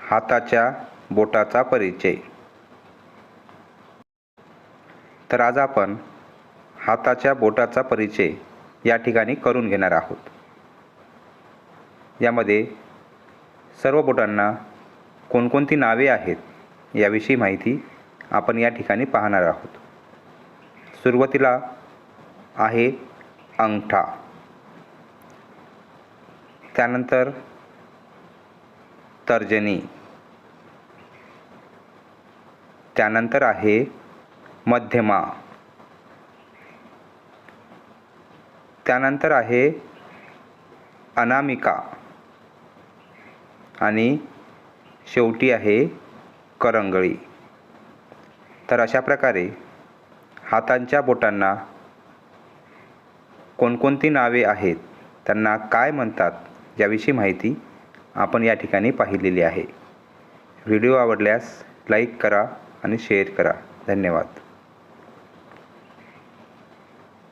हाताच्या बोटाचा परिचय. तर आज आपण हाताच्या बोटाचा परिचय या ठिकाणी करून घेणार आहोत. यामध्ये सर्व बोटांना कोणकोणती नावे आहेत याविषयी माहिती आपण या ठिकाणी पाहणार आहोत. सुरुवातीला आहे अंगठा. त्यानंतर तर्जनी. त्यानंतर आहे मध्यमा. त्यानंतर आहे अनामिका. आणि शेवटी आहे करंगळी. तर अशा प्रकारे हातांच्या बोटांना कोणकोणती नावे आहेत? त्यांना काय म्हणतात? याविषयी माहिती आपण या ठिकाणी पाहिलेली आहे. व्हिडिओ आवडल्यास लाईक करा आणि शेअर करा. धन्यवाद.